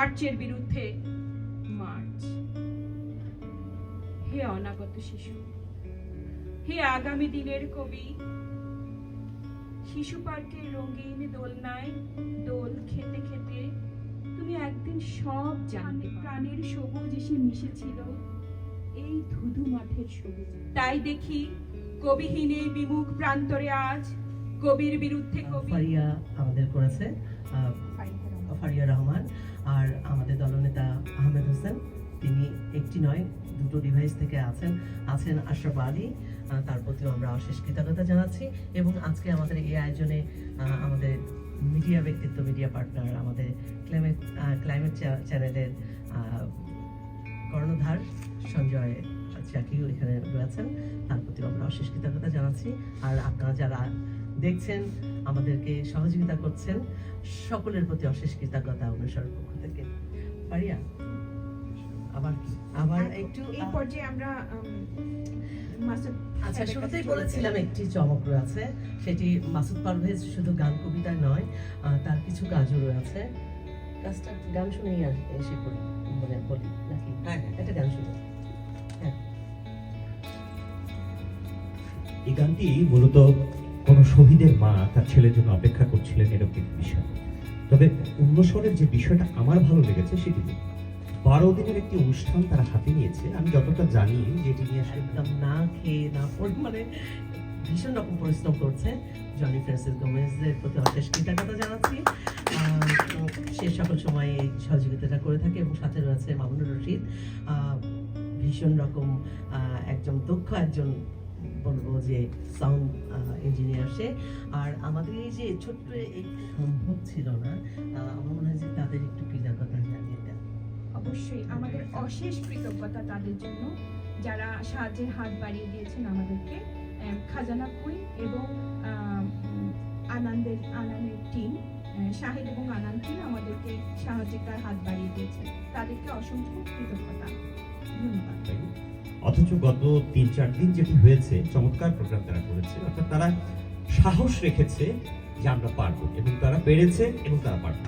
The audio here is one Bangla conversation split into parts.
মার্চের বিরুদ্ধে। মার্চ। হে অনাগত শিশু। হে আগামী দিনের কবি। শিশু পার্কের রঙিন দোলনায় দোল খেতে খেতে তুমি একদিন সব জানতে প্রাণের সবুজ এসে মিশেছিল এই ধুধু মাঠের সবুজ। তাই দেখি কবিহীন এই বিমুখ প্রান্তরে আজ কবির বিরুদ্ধে কবি। আমাদের করেছে। ফারিয়া রহমান আর আমাদের দলনেতা আহমেদ হোসেন। তিনি একটি নয়, দুটো ডিভাইস থেকে আছেন আছেন আশরাফ আলী তার প্রতিও আমরা অশেষ কৃতজ্ঞতা জানাচ্ছি এবং আজকে আমাদের এই আয়োজনে আমাদের মিডিয়া ব্যক্তিত্ব, মিডিয়া পার্টনার, আমাদের ক্লাইমেট ক্লাইমেট চ্যানেলের কর্ণধার সঞ্জয় চাকিও এখানে রয়েছেন। তার প্রতি আমরা অশেষ কৃতজ্ঞতা জানাচ্ছি। আর আপনারা যারা দেখছেন আমাদেরকে সহযোগিতা করছেন সকলের প্রতি অশেষ কৃতজ্ঞতা অনুসরণ পক্ষ থেকে। পারিয়া আবার কি? আবার একটু এই পর্যায়ে আমরা আচ্ছা শুরুতেই বলেছিলাম একটি চমক রয়েছে সেটি মাসুদ পারভেজ শুধু গান কবিতা নয় তার কিছু কাজও রয়েছে। কাজটা গান শুনেই আর এসে করি মানে বলি নাকি? হ্যাঁ একটা গান শুনে। এই গানটি মূলত কোনো শহীদের মা তার ছেলের জন্য অপেক্ষা করছিলেন এরকম একটি বিষয়। তবে অন্যস্বরের যে বিষয়টা আমার ভালো লেগেছে সেটি বারো দিনের একটি অনুষ্ঠান তারা হাতে নিয়েছে। আমি যতটা জানি যেটি নিয়ে আসলে একদম না খেয়ে না পড়ে মানে ভীষণ রকম পরিশ্রম করছে জনি ফ্রান্সিস গোমেজের প্রতি অশেষ কৃতজ্ঞতা জানাচ্ছি। সে সকল সময় এই সহযোগিতাটা করে থাকে এবং সাথে রয়েছে মামুনুর রশিদ। ভীষণ রকম একজন দক্ষ একজন বলব যে সাউন্ড ইঞ্জিনিয়ার সে। আর আমাদের এই যে ছোট্ট এই সম্ভব ছিল না আমার মনে হয় যে তাদের একটু কৃতজ্ঞতা জানিয়ে দেন। অবশ্যই আমাদের অশেষ কৃতজ্ঞতা তাদের জন্য যারা সাহায্যের হাত বাড়িয়ে দিয়েছেন আমাদেরকে। খাজানা কুইন এবং আনন্দের আনন্দের টিম শাহিদ এবং আনন্দ টিম আমাদেরকে সাহায্যের হাত বাড়িয়ে দিয়েছে তাদেরকে অসংখ্য কৃতজ্ঞতা। ধন্যবাদ। অথচ গত তিন চার দিন যেটি হয়েছে, চমৎকার প্রোগ্রাম তারা করেছে। অর্থাৎ তারা সাহস রেখেছে যে আমরা পারব এবং তারা পেরেছে এবং তারা পারবে।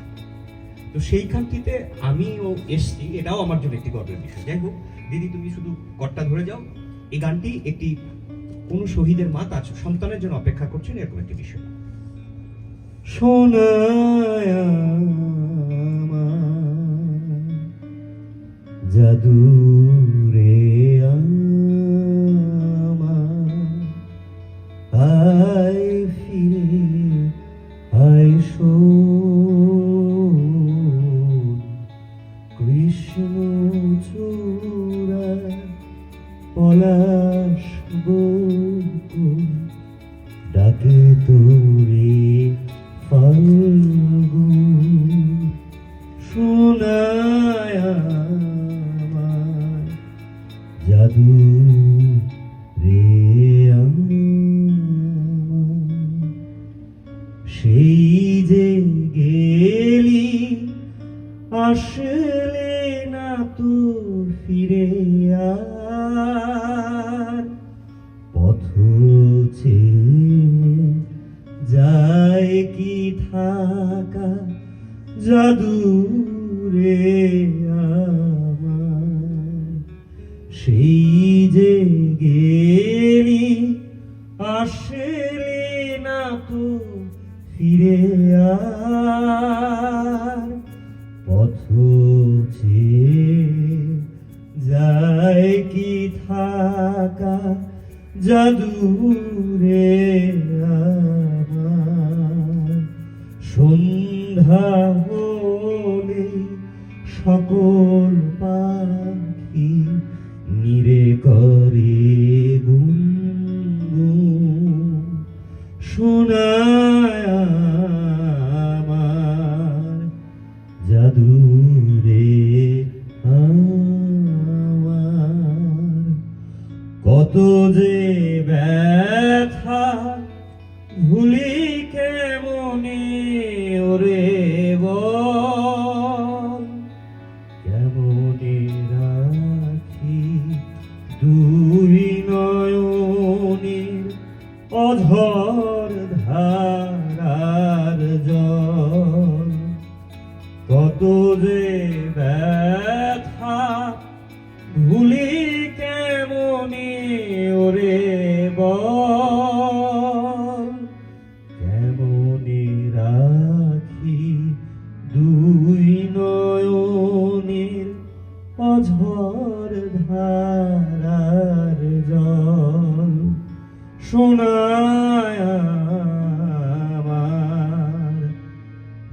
তো সেইখানটিতে আমিও এসছি, এটাও আমার জন্য একটি গর্বের বিষয়। যাই হোক, দিদি, তুমি শুধু কর্তা ধরে যাও। এই গানটি একটি কোন শহীদের মা তার সন্তানের জন্য অপেক্ষা করছেন, এরকম একটি বিষয়। সোনায় জাদু আয় আসলে না তো ফিরে আর। পথ যায় কি থাকা জাদু রে আমার। সেই যে গেলি সন্ধ্যা হলে সকল পাখি ভুলি কেমনে ওরে বল? কেমনে রাখি দুই নয়নের অঝর ধারার জল? শোনায় আমার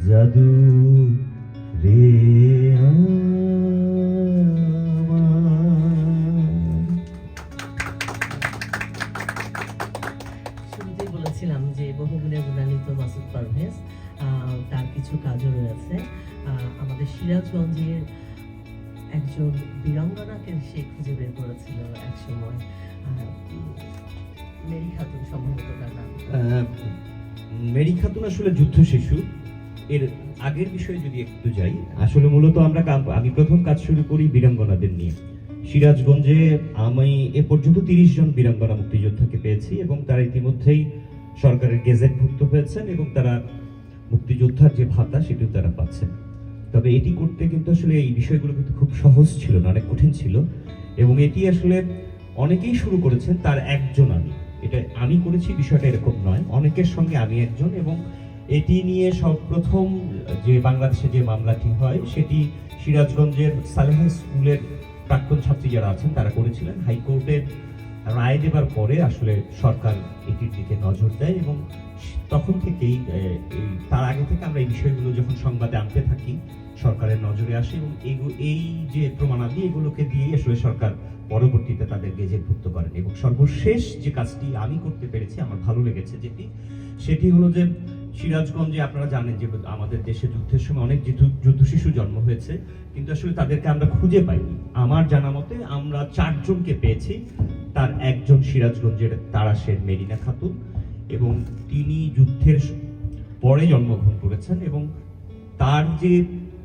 জাদু রে একজন বীরাঙ্গনাকে সে খুঁজে বের করেছিল এক সময়। মেরি খাতুন সম্ভবত তার নাম। মেরি খাতুন আসলে যুদ্ধ শিশু। এর আগের বিষয়ে যদি একটু যাই, আসলে মূলত আমরা আমি প্রথম কাজ শুরু করি বীরাঙ্গনাদের নিয়ে। সিরাজগঞ্জে আমি এ পর্যন্ত তিরিশ জন বীরাঙ্গনা মুক্তিযোদ্ধাকে পেয়েছি এবং তারা ইতিমধ্যেই সরকারের গেজেটভুক্ত হয়েছেন এবং তারা মুক্তিযোদ্ধার যে ভাতা, সেটিও তারা পাচ্ছেন। তবে এটি করতে কিন্তু আসলে এই বিষয়গুলো কিন্তু খুব সহজ ছিল না, অনেক কঠিন ছিল। এবং এটি আসলে অনেকেই শুরু করেছেন, তার একজন আমি। এটা আমি করেছি, বিষয়টা এরকম নয়। অনেকের সঙ্গে আমি একজন এবং এটি নিয়ে সব প্রথম যে বাংলাদেশে যে মামলাটি হয়, সেটি সিরাজগঞ্জের সালেহা স্কুলের প্রাক্তন ছাত্রী যারা আছেন, তারা করেছিলেন। হাইকোর্টের রায় দেবার পরে আসলে সরকার এটির দিকে নজর দেয় এবং তখন থেকেই তার আগে থেকে আমরা এই বিষয়গুলো যখন সংবাদে আনতে থাকি, সরকারের নজরে আসে এবং এই যে প্রমাণাদি, এগুলোকে দিয়ে আসলে সরকার পরবর্তীতে তাদের গেজেটভুক্ত করেন। এবং সর্বশেষ যে কাজটি আমি করতে পেরেছি, আমার ভালো লেগেছে যেটি, সেটি হলো যে, সিরাজগঞ্জে আপনারা জানেন যে, আমাদের দেশে যুদ্ধের সময় অনেক যুদ্ধ শিশু জন্ম হয়েছে, কিন্তু আসলে তাদেরকে আমরা খুঁজে পাইনি। আমার জানা মতে, আমরা চারজনকে পেয়েছি, তার একজন সিরাজগঞ্জের তারাশের মেরিনা খাতুন এবং তিনি যুদ্ধের পরে জন্মগ্রহণ করেছেন এবং তার যে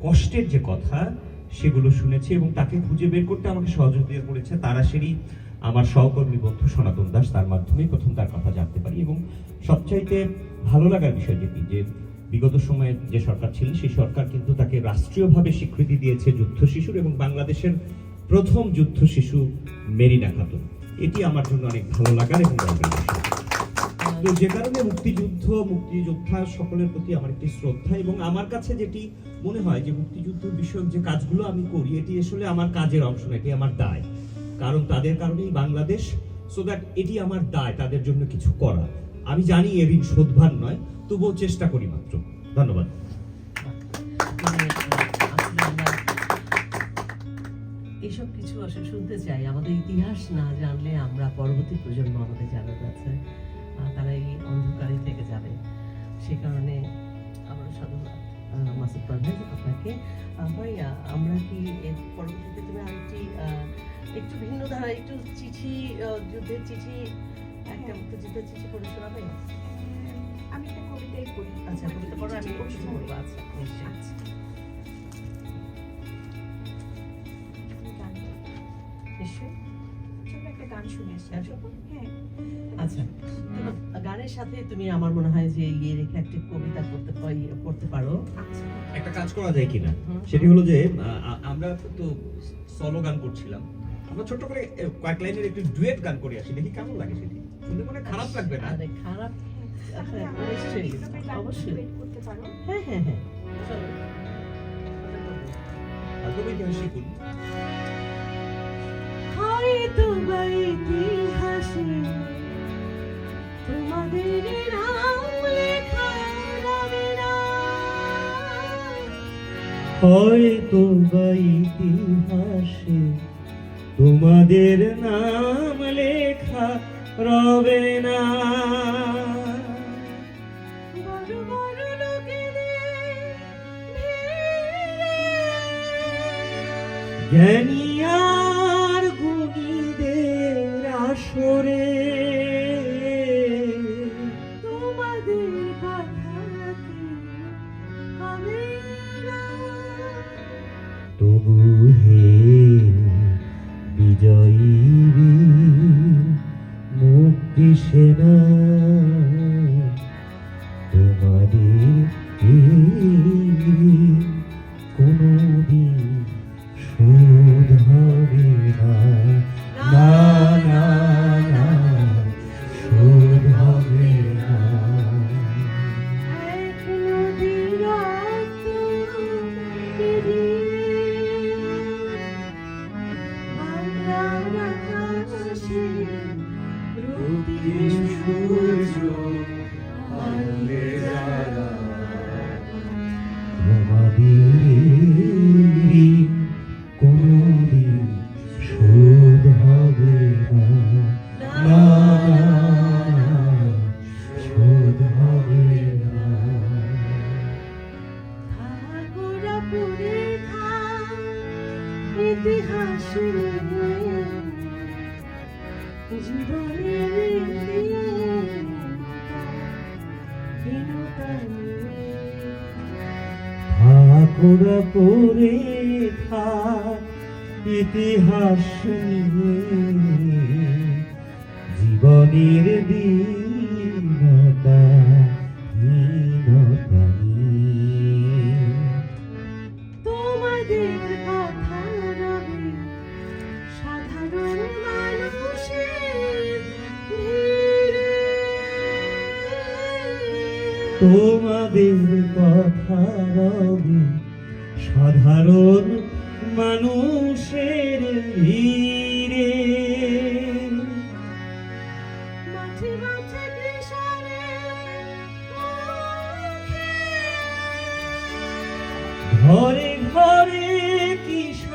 কষ্টের যে কথা সেগুলো শুনেছি এবং তাকে খুঁজে বের করতে আমাকে সহযোগিতা করেছে তারাশেরই আমার সহকর্মী বন্ধু সনাতন দাস। তার মাধ্যমে প্রথম তার কথা জানতে পারি এবং সবচাইতে ভালো লাগার বিষয় যেটি যে বিগত সময়ে যে সরকার ছিল, সেই সরকার কিন্তু তাকে রাষ্ট্রীয়ভাবে স্বীকৃতি দিয়েছে যুদ্ধ শিশুর এবং বাংলাদেশের প্রথম যুদ্ধ শিশু মেরিনা খাতুন। এটি আমার জন্য অনেক ভালো লাগার এবং গর্বের বিষয়। যে কারণে মুক্তিযুদ্ধ মুক্তিযোদ্ধা সকলের প্রতি আমার একটি শ্রদ্ধা এবং আমার কাছে যেটি মনে হয় যে মুক্তিযুদ্ধ বিষয়ক যে কাজগুলো আমি করি এটি আসলে আমার কাজের অংশ না এটি আমার দায়। কারণ তাদের কারণেই বাংলাদেশ সো দ্যাট এটি আমার দায় তাদের জন্য কিছু করা। আমি জানি এ ঋণ শোধবার নয় তবুও চেষ্টা করি মাত্র। ধন্যবাদ। এইসব কিছু আসলে শুনতে চাই। আমাদের ইতিহাস না জানলে আমরা পরবর্তী প্রজন্ম আমাদের জানা যাচ্ছে আহ, তারা এই অন্ধকারে থেকে যাবে। সে কারণে আমরা সাধুবাদ মাসুদ পারভেজ আপনাকে ভাইয়া আমরা কি এর পরবর্তীতে তুমি আরেকটি একটু ভিন্ন ধারা একটু চিঠি যুদ্ধের চিঠি একটা মুক্তিযুদ্ধের চিঠি পড়ে শোনাবে? আমি একটা কবিতাই পড়ি। আচ্ছা কবিতা পড়ো আমি কবিতা পড়ব আচ্ছা নিশ্চয়ই। আচ্ছা। নিশ্চয়ই? গান শুনে। হ্যাঁ। আচ্ছা। গানের সাথে তুমি আমার মনে হয় যে ইয়ে রেখে একটা কবিতা করতে করতে পারো। আচ্ছা। একটা কাজ করা যায় কিনা? সেটি হলো যে আমরা তো সলো গান করছিলাম। আমরা ছোট করে কয়েক লাইনের একটু ডুয়েট গান করে আসি দেখি কেমন লাগে সেটি? শুনতে মনে খারাপ লাগবে না? খারাপ অবশ্যই। duet করতে পারো? হ্যাঁ হ্যাঁ হ্যাঁ। চলো। শিখুন? হয়তো বা ইতিহাসে তোমাদের নাম লেখা যাবে না। হয়তো বা ইতিহাসে তোমাদের নাম লেখা রবে না। জ্ঞানী আসরে ঠাকুরপুরে থাক ইতিহাস জীবনের দীনতা নিয়ে। তোমাদের কথা তোমাদের কথা রবে সাধারণ মানুষের ভিড়ে। মাঝে মাঝে কৃষণের ঘরে ঘরে কিষানির